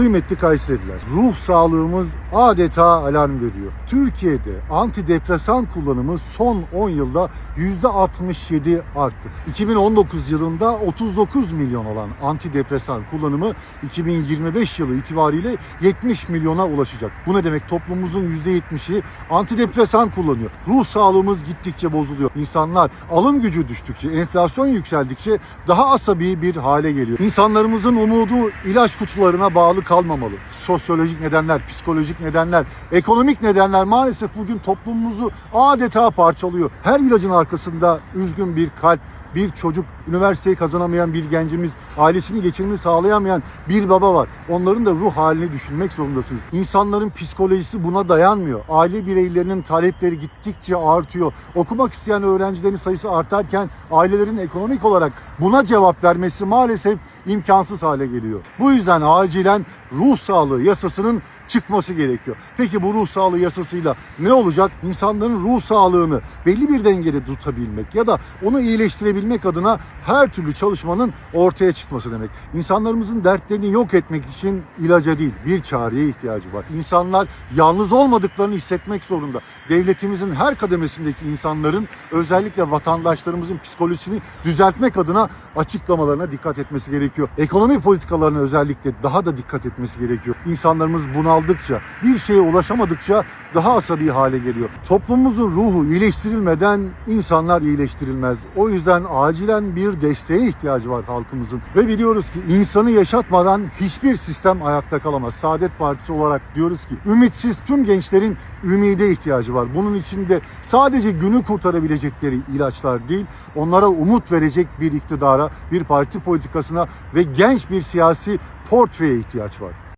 Kıymetli Kayseriler, ruh sağlığımız adeta alarm veriyor. Türkiye'de antidepresan kullanımı son 10 yılda %67 arttı. 2019 yılında 39 milyon olan antidepresan kullanımı 2025 yılı itibariyle 70 milyona ulaşacak. Bu ne demek? Toplumumuzun %70'i antidepresan kullanıyor. Ruh sağlığımız gittikçe bozuluyor. İnsanlar alım gücü düştükçe, enflasyon yükseldikçe daha asabi bir hale geliyor. İnsanlarımızın umudu ilaç kutularına bağlı kalmamalı. Sosyolojik nedenler, psikolojik nedenler, ekonomik nedenler maalesef bugün toplumumuzu adeta parçalıyor. Her ilacın arkasında üzgün bir kalp, bir çocuk, üniversiteyi kazanamayan bir gencimiz, ailesini geçimini sağlayamayan bir baba var. Onların da ruh halini düşünmek zorundasınız. İnsanların psikolojisi buna dayanmıyor. Aile bireylerinin talepleri gittikçe artıyor. Okumak isteyen öğrencilerin sayısı artarken ailelerin ekonomik olarak buna cevap vermesi maalesef imkansız hale geliyor. Bu yüzden acilen ruh sağlığı yasasının çıkması gerekiyor. Peki bu ruh sağlığı yasasıyla ne olacak? İnsanların ruh sağlığını belli bir dengede tutabilmek ya da onu iyileştirebilmek adına her türlü çalışmanın ortaya çıkması demek. İnsanlarımızın dertlerini yok etmek için ilaca değil bir çareye ihtiyacı var. İnsanlar yalnız olmadıklarını hissetmek zorunda. Devletimizin her kademesindeki insanların özellikle vatandaşlarımızın psikolojisini düzeltmek adına açıklamalarına dikkat etmesi gerekiyor. Ekonomi politikalarına özellikle daha da dikkat etmesi gerekiyor. İnsanlarımız bunaldıkça, bir şeye ulaşamadıkça daha asabi hale geliyor. Toplumumuzun ruhu iyileştirilmeden insanlar iyileştirilmez. O yüzden acilen bir desteğe ihtiyacı var halkımızın. Ve biliyoruz ki insanı yaşatmadan hiçbir sistem ayakta kalamaz. Saadet Partisi olarak diyoruz ki ümitsiz tüm gençlerin ümide ihtiyacı var. Bunun için de sadece günü kurtarabilecekleri ilaçlar değil, onlara umut verecek bir iktidara, bir parti politikasına ve genç bir siyasi portreye ihtiyaç var.